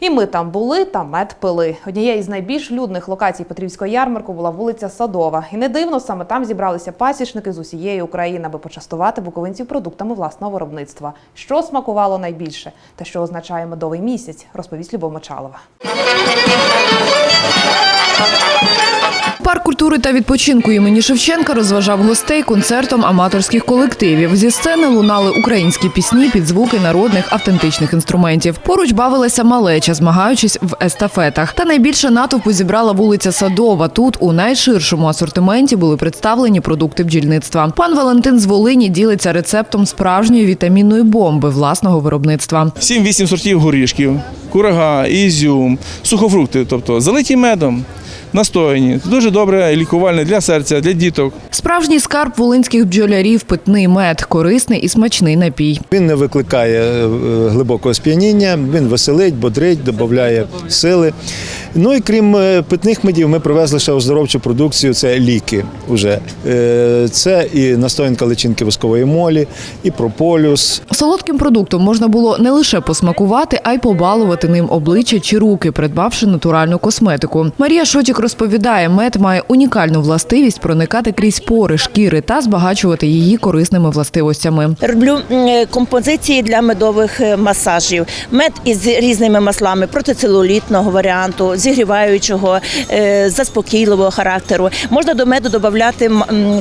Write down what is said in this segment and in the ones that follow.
І ми там були та мед пили. Однією з найбільш людних локацій Петрівського ярмарку була вулиця Садова. І не дивно, саме там зібралися пасічники з усієї України, аби почастувати буковинців продуктами власного виробництва. Що смакувало найбільше та що означає медовий місяць, розповість Любов Мочалова. Культури та відпочинку імені Шевченка розважав гостей концертом аматорських колективів. Зі сцени лунали українські пісні під звуки народних автентичних інструментів. Поруч бавилася малеча, змагаючись в естафетах. Та найбільше натовпу зібрала вулиця Садова. Тут у найширшому асортименті були представлені продукти бджільництва. Пан Валентин з Волині ділиться рецептом справжньої вітамінної бомби власного виробництва. 7-8 сортів горішків, курага, ізюм, сухофрукти, тобто залиті медом, настояні. Дуже добре лікувальне для серця, для діток. Справжній скарб волинських бджолярів питний мед, корисний і смачний напій. Він не викликає е, глибокого сп'яніння, він веселить, бодрить, додає сили. Ну і крім е, питних медів, ми привезли ще оздоровчу продукцію. Це ліки. Уже. Е, Це і настоянка личинки воскової молі, і прополюс, Солодким продуктом можна було не лише посмакувати, а й побалувати ним обличчя чи руки, придбавши натуральну косметику. Марія Шотік розповідає, мед має унікальну властивість проникати крізь пори шкіри та збагачувати її корисними властивостями. Роблю композиції для медових е, масажів. Мед із різними маслами протицелулітного варіанту, зігріваючого, е, заспокійливого характеру. Можна до меду додати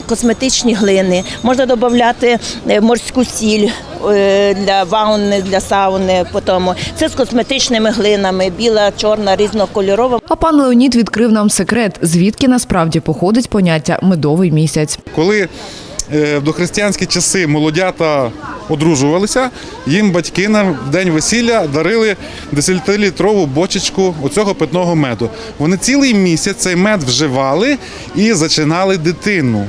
косметичні глини, можна додати е, морську сіль. е, Для ванни, для сауни, потім це з косметичними глинами, біла, чорна, різнокольорова. А пан Леонід відкрив нам секрет, звідки насправді походить поняття медовий місяць. Коли в дохристиянські часи молодята одружувалися, їм батьки на день весілля дарили 10-літрову бочечку оцього питного меду. Вони цілий місяць цей мед вживали і зачинали дитину.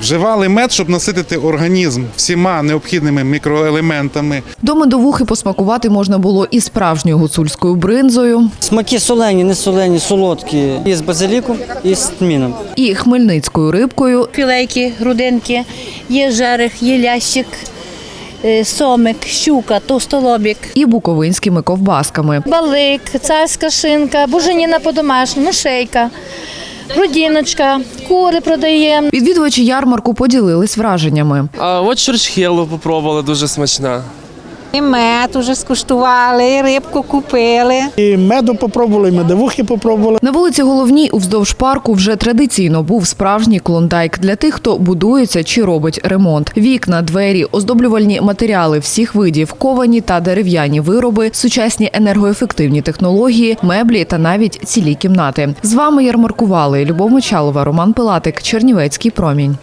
Вживали мед, щоб наситити організм всіма необхідними мікроелементами. До медовухи посмакувати можна було і справжньою гуцульською бринзою, Смаки солені, не солені, солодкі. І з базиліком, і з тміном. і хмельницькою рибкою, філейки, грудинки, є жерех, є лящик, е, сомик, щука, товстолобік, і буковинськими ковбасками. балик, царська шинка, буженіна по-домашньому, шейка, грудіночка, кури продаємо. Відвідувачі ярмарку поділились враженнями. А от шершхелу попробували, дуже смачна. І мед уже скуштували, і рибку купили. І меду попробували, і медовухи попробували. На вулиці головній уздовж парку вже традиційно був справжній клондайк для тих, хто будується чи робить ремонт. Вікна, двері, оздоблювальні матеріали всіх видів, ковані та дерев'яні вироби, сучасні енергоефективні технології, меблі та навіть цілі кімнати. З вами ярмаркували Любов Мочалова, Роман Пилатик, Чернівецький промінь.